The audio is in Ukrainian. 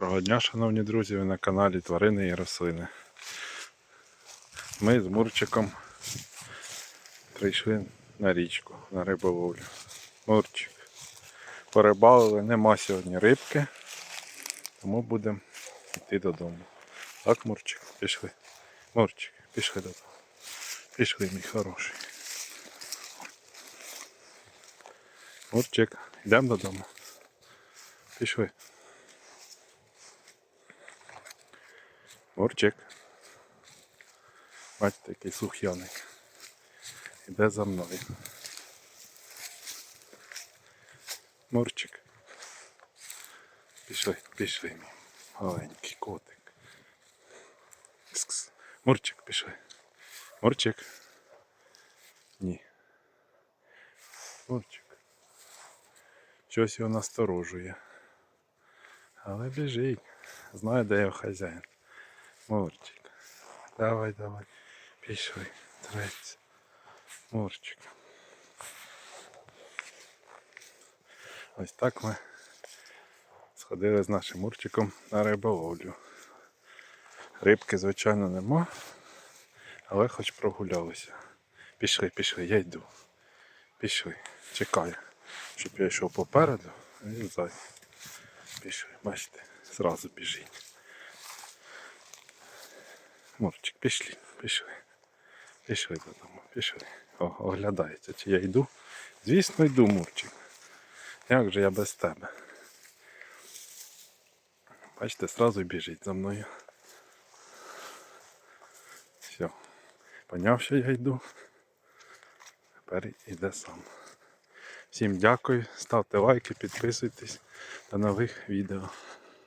Доброго дня, шановні друзі, ви на каналі Тварини і рослини. Ми з Мурчиком прийшли на річку на риболовлю. Мурчик. Порибалили, нема сьогодні рибки, тому будемо йти додому. Так, Мурчик, пішли. Мурчик, пішли додому. Пішли, мій хороший. Мурчик, йдемо додому. Пішли. Мурчик. Бачите, який сух'яний. Іде за мною. Мурчик. Пішли, пішли, мій маленький котик. Кс-кс. Мурчик, пішли. Мурчик. Ні. Мурчик. Щось його насторожує. Але біжить. Знає, де його хазяїн. Мурчик. Давай, давай. Пішли. Треться. Мурчик. Ось так ми сходили з нашим Мурчиком на риболовлю. Рибки, звичайно, нема, але хоч прогулялися. Пішли, пішли, я йду. Пішли. Чекаю, щоб я йшов попереду, він ззаді. Пішли, бачите, зразу біжить. Мурчик, пішли, пішли. Пішли додому, пішли. О, оглядається, чи я йду. Звісно, йду, Мурчик. Як же я без тебе? Бачите, зразу біжить за мною. Все. Поняв, що я йду. Тепер іде сам. Всім дякую, ставте лайки, підписуйтесь до нових відео.